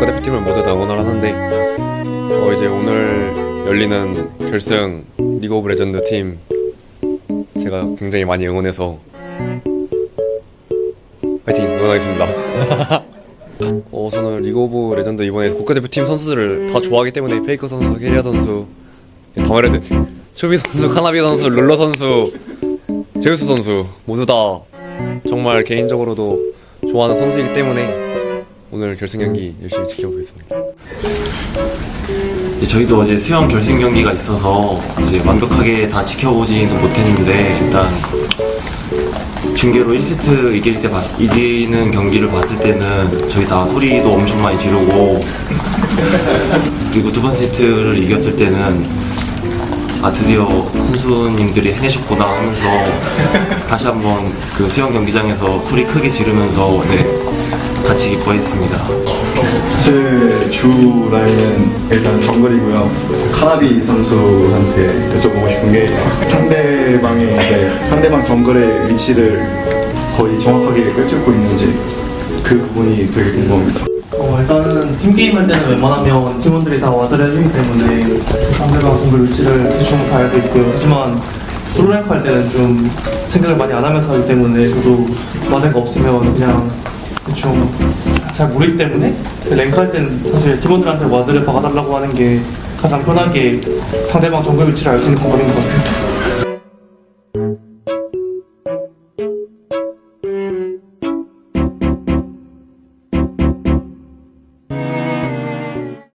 국가 대표팀을 모두 다 응원하는데 어 이제 오늘 열리는 결승 리그 오브 레전드 팀 제가 굉장히 많이 응원해서 파이팅 응원하겠습니다. 어 저는 리그 오브 레전드 이번에 국가대표팀 선수들을 다 좋아하기 때문에 페이커 선수, 캐리아 선수, 돼. 쇼비 선수, 카나비 선수, 룰러 선수, 제우스 선수 모두 다 정말 개인적으로도 좋아하는 선수이기 때문에 오늘 결승 경기 열심히 지켜보겠습니다. 네, 저희도 어제 수영 결승 경기가 있어서 이제 완벽하게 다 지켜보지는 못했는데 일단 중계로 1세트 이길 때 봤, 이기는 경기를 봤을 때는 저희 다 소리도 엄청 많이 지르고 그리고 두 번째 세트를 이겼을 때는 아 드디어 선수님들이 해내셨구나 하면서 다시 한번 그 수영 경기장에서 소리 크게 지르면서 네 같이 기뻐했습니다. 제 주 라인은 일단 정글이고요. 카나비 선수한테 여쭤보고 싶은 게 상대방의 이제 상대방 정글의 위치를 거의 정확하게 꿰뚫고 있는지 그 부분이 되게 궁금합니다. 어, 일단은 팀 게임 할 때는 웬만하면 팀원들이 다 와드를 해주기 때문에 상대방 공격 위치를 대충 다 알고 있고요. 하지만 솔로랭크 할 때는 좀 생각을 많이 안 하면서 하기 때문에 저도 와드가 없으면 그냥 대충 잘 모르기 때문에 랭크 할 때는 사실 팀원들한테 와드를 박아달라고 하는 게 가장 편하게 상대방 정글 위치를 알 수 있는 방법인 것 같습니다.